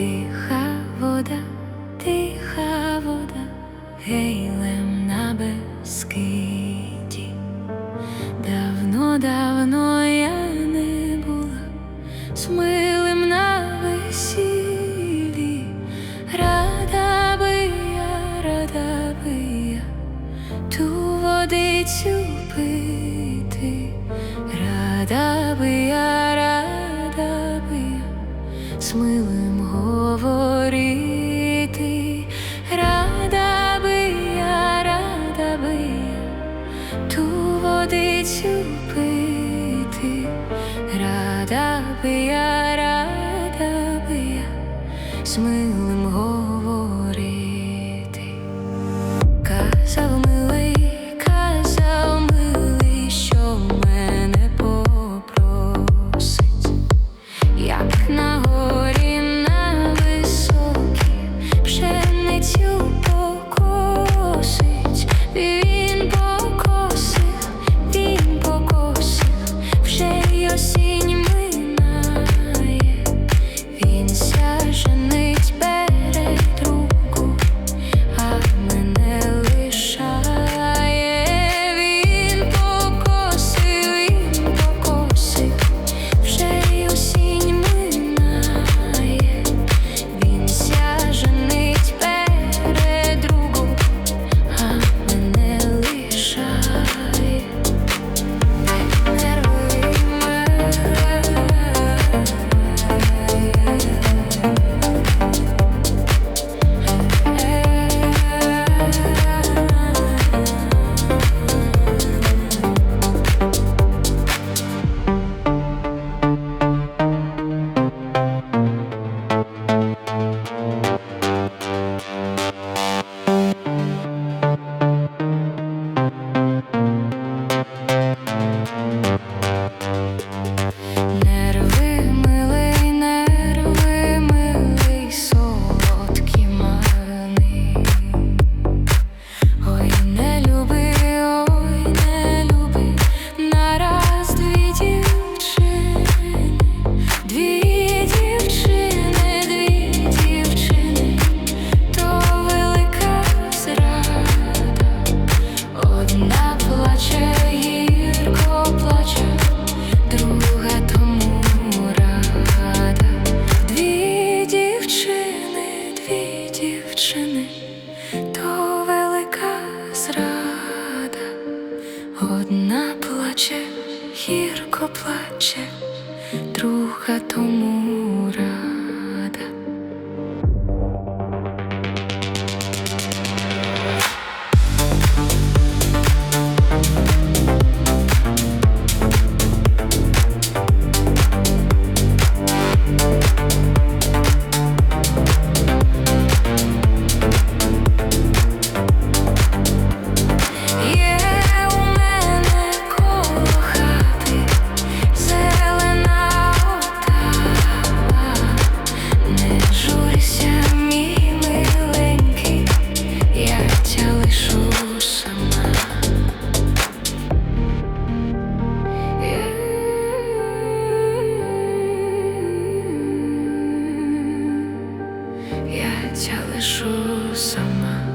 тиха вода, тиха вода, гейлем на безкиді. Давно, давно я не була з милим на весіллі. Рада би я, рада би я ту водицю пити, рада би я, рада би я з я, рада би я з милим говорити. Дівчини, то велика зрада. Одна плаче, гірко плаче, друга тому 束散了。